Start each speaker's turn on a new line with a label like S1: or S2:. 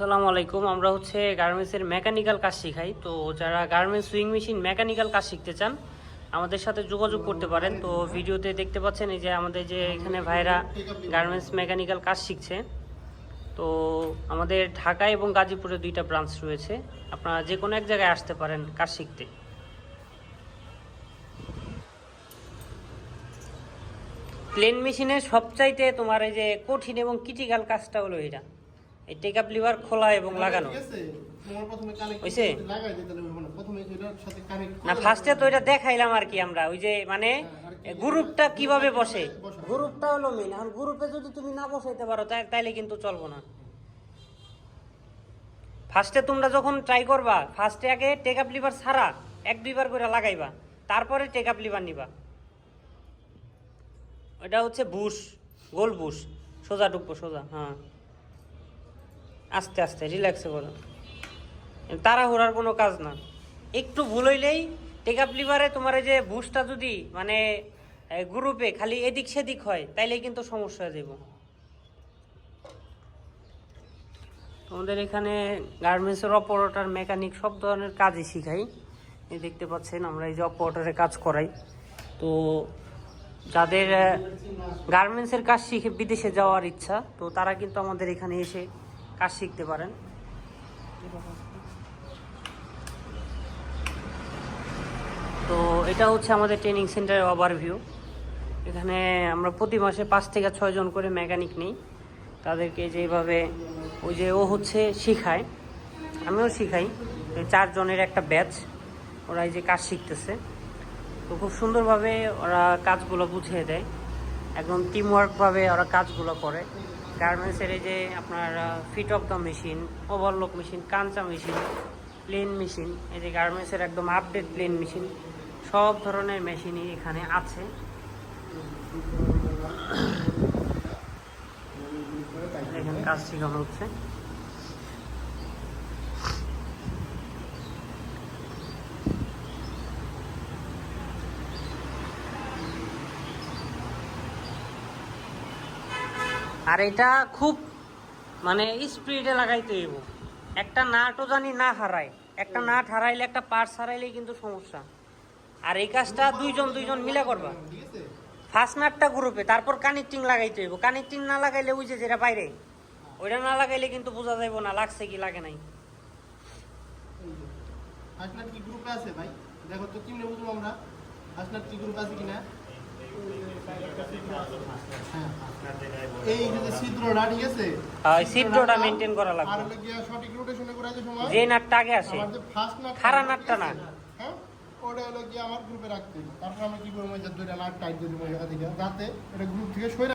S1: আসসালামু আলাইকুম। আমরা হচ্ছে গার্মেন্টসের মেকানিক্যাল কাজ শেখাই। তো যারা গার্মেন্টস সুইং মেশিন মেকানিক্যাল কাজ শিখতে চান, আমাদের সাথে যোগাযোগ করতে পারেন। তো ভিডিওতে দেখতে পাচ্ছেন এই যে আমাদের যে এখানে ভাইরা গার্মেন্টস মেকানিক্যাল কাজ শিখছে। তো আমাদের ঢাকা এবং গাজীপুরে দুইটা ব্রাঞ্চ রয়েছে। আপনারা যে কোনো এক জায়গায় আসতে পারেন কাজ শিখতে। প্লেন মেশিনের সবচাইতে তোমার এই যে কঠিন এবং ক্রিটিক্যাল কাজটা হলো এটা। এই টেকআপ লিভার খোলা এবং লাগানো। হইছে? না ফার্স্টে তো এটা দেখাইলাম আর কি আমরা ওই যে মানে গ্রুপটা কীভাবে বসে। গ্রুপটা হলো মেন এখন গ্রুপে যদি তুমি না বসাইতে পারো তাই- তাইলে কিন্তু চলবো না। ফার্স্টে তোমরা যখন ট্রাই করবা ফার্স্টে আগে টেক আপ লিভার ছাড়া এক দুইবার করে লাগাইবা তারপরে টেক আপ লিভার নিবা। এটা হচ্ছে বুশ গোল বুশ সোজা ডুববো সোজা হ্যাঁ। আস্তে আস্তে রিল্যাক্সে করো তাড়াহুড়ার কোনো কাজ না। একটু ভুল হইলেই টেক আপ লিভারে তোমার এই যে বুশটা যদি মানে গ্রুপে খালি এদিক সেদিক হয়, তাইলে কিন্তু সমস্যা হয়ে যাব তোমাদের এখানে গার্মেন্টসের অপারেটর মেকানিক সব ধরনের কাজই শিখাই। দেখতে পাচ্ছেন আমরা এই যে অপারেটরের কাজ করাই। তো যাদের গার্মেন্টসের কাজ শিখে বিদেশে যাওয়ার ইচ্ছা, তো তারা কিন্তু আমাদের এখানে এসে কাজ শিখতে পারেন। তো এটা হচ্ছে আমাদের ট্রেনিং সেন্টারের ওভারভিউ এখানে আমরা প্রতি মাসে পাঁচ থেকে ছয় জন করে মেকানিক নিই। তাদেরকে যেভাবে ওই যে ও হচ্ছে শিখায়, আমিও শিখাই। চারজনের একটা ব্যাচ ওরা এই যে কাজ শিখতেছে। তো খুব সুন্দরভাবে ওরা কাজগুলো বুঝিয়ে দেয়। একদম টিমওয়ার্কভাবে ওরা কাজগুলো করে। গার্মেন্টসের যে আপনার fit of the machine overlock machine Kancha machine plain machine এই যে গার্মেন্টসের একদম আপডেট প্লেন মেশিন সব ধরনের মেশিনই এখানে আছে। এখানে কাজ শেখানো হচ্ছে? আর এটা খুব মানে স্পিডে লাগাইতে হইব। একটা নাটও জানি না হারায়। একটা নাট হারাইলে একটা পার্টস হারাইলে কিন্তু সমস্যা। আর এই কাজটা দুইজন দুইজন মিলে করবা। ফার্স্ট নাটটা গ্রুপে তারপর কানেক্টিং লাগাইতে হইব। কানেক্টিং না লাগাইলে ওই যে যেটা বাইরে ওইটা না লাগাইলে কিন্তু বোঝা যাইব না লাগছে কি লাগে নাই।
S2: হাসনাত কি গ্রুপে আছে ভাই? দেখো তো কেমনে বুঝব আমরা। হাসনাত কি গ্রুপ আছে কিনা। এই যে ছিদ্রটা ঠিক আছে
S1: ওই ছিদ্রটা maintain করা লাগবে।
S2: আর হলো গিয়া সঠিক রোটেশনে করাইতে সময়
S1: যে নাটটা আগে আসে খাড়া নাটটা না।
S2: হ্যাঁ ওটা হলো গিয়ে আমার গ্রুপে রাখতে তারপর আমরা কি করব ওই নাট টাইট দিয়ে দেবো এখান থেকে যাতে এটা গ্রুপ থেকে সরে